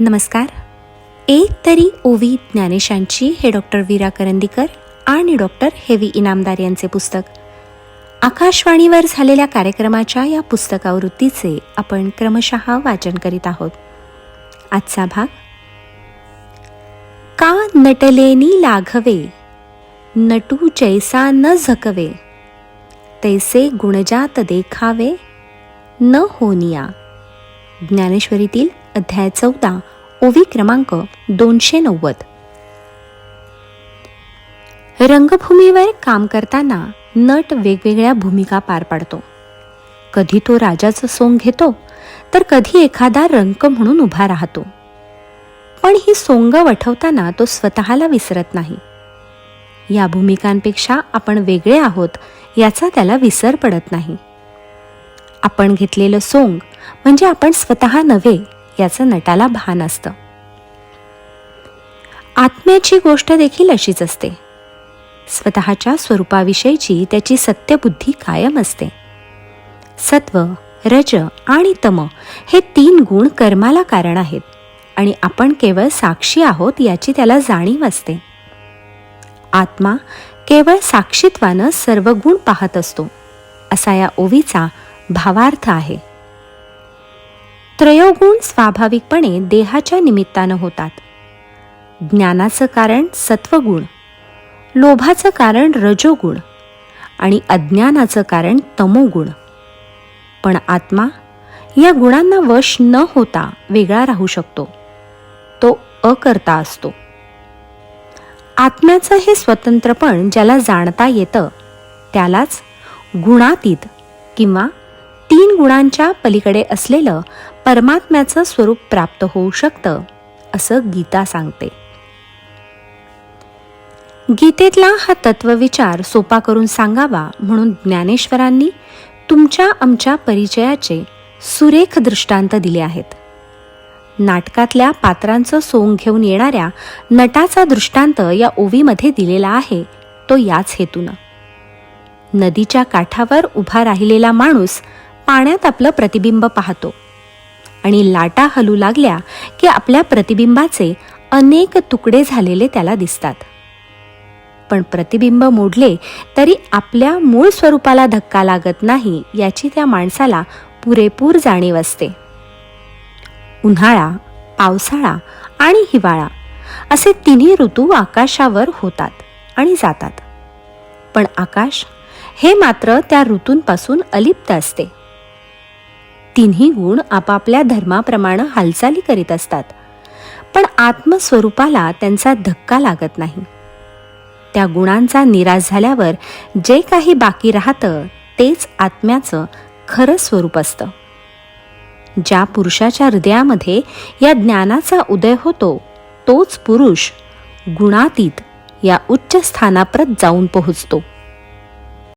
नमस्कार. एक तरी ओवी ज्ञानेशांची हे डॉक्टर वीरा करंदीकर आणि डॉक्टर हेवी इनामदार यांचे पुस्तक. आकाशवाणीवर झालेल्या कार्यक्रमाच्या या पुस्तकावृत्तीचे आपण क्रमशः वाचन करीत आहोत. आजचा भाग का नटलेनी लाघवे नटू जैसा न झकवे तैसे गुणजात देखावे न होनिया. ज्ञानेश्वरीतील अध्याय चौदा ओवी क्रमांक दोनशे नव्वद. रंगभूमीवर काम करताना नट वेगवेगळ्या भूमिका पार पाडतो. कधी तो राजाचं सोंग घेतो तर कधी एखादा रंक म्हणून उभा राहतो. पण ही सोंग वठवताना तो स्वतःला विसरत नाही. या भूमिकांपेक्षा आपण वेगळे आहोत याचा त्याला विसर पडत नाही. आपण घेतलेलं सोंग म्हणजे आपण स्वतः नव्हे याचं नटाला भान असतं. आत्म्याची गोष्ट देखील अशीच असते. स्वतःच्या स्वरूपाविषयीची त्याची सत्यबुद्धी कायम असते. सत्व रज आणि तम हे तीन गुण कर्माला कारण आहेत आणि आपण केवळ साक्षी आहोत याची त्याला जाणीव असते. आत्मा केवळ साक्षीत्वानं सर्व गुण पाहत असतो. असा या ओवीचा भावार्थ आहे. त्रयोगुण स्वाभाविकपणे देहाच्या निमित्तानं होतात. ज्ञानाचं कारण सत्वगुण लोभाचं कारण रजोगुण आणि अज्ञानाचं कारण तमोगुण. पण आत्मा या गुणांना वश न होता वेगळा राहू शकतो. तो अकर्ता असतो. आत्म्याचं हे स्वतंत्रपण ज्याला जाणता येतं त्यालाच गुणातीत किंवा तीन गुणांच्या पलीकडे असलेलं परमात्म्याचं स्वरूप प्राप्त होऊ शकतं असं गीता सांगते. गीतेतला हा तत्वविचार सोपा करून सांगावा म्हणून ज्ञानेश्वरांनी तुमच्या आमच्या परिचयाचे सुरेख दृष्टांत दिले आहेत. नाटकातल्या पात्रांचं सोंग घेऊन येणाऱ्या नटाचा दृष्टांत या ओवीमध्ये दिलेला आहे तो याच हेतूनं. नदीच्या काठावर उभा राहिलेला माणूस पाण्यात आपलं प्रतिबिंब पाहतो. आणि लाटा हलू लागल्या की आपल्या प्रतिबिंबाचे अनेक तुकडे झालेले त्याला दिसतात. पण प्रतिबिंब मोडले तरी आपल्या मूळ स्वरूपाला धक्का लागत नाही याची त्या माणसाला पुरेपूर जाणीव असते. उन्हाळा पावसाळा आणि हिवाळा असे तिन्ही ऋतू आकाशावर होतात आणि जातात. पण आकाश हे मात्र त्या ऋतूंपासून अलिप्त असते. तिन्ही गुण आपापल्या धर्माप्रमाणे हालचाली करीत असतात. पण आत्मस्वरूपाला त्यांचा धक्का लागत नाही. त्या गुणांचा निराश झाल्यावर जे काही बाकी राहतं तेच आत्म्याचं खरं स्वरूप असतं. ज्या पुरुषाच्या हृदयामध्ये या ज्ञानाचा उदय होतो तोच पुरुष गुणातीत या उच्च स्थानाप्रत जाऊन पोहोचतो.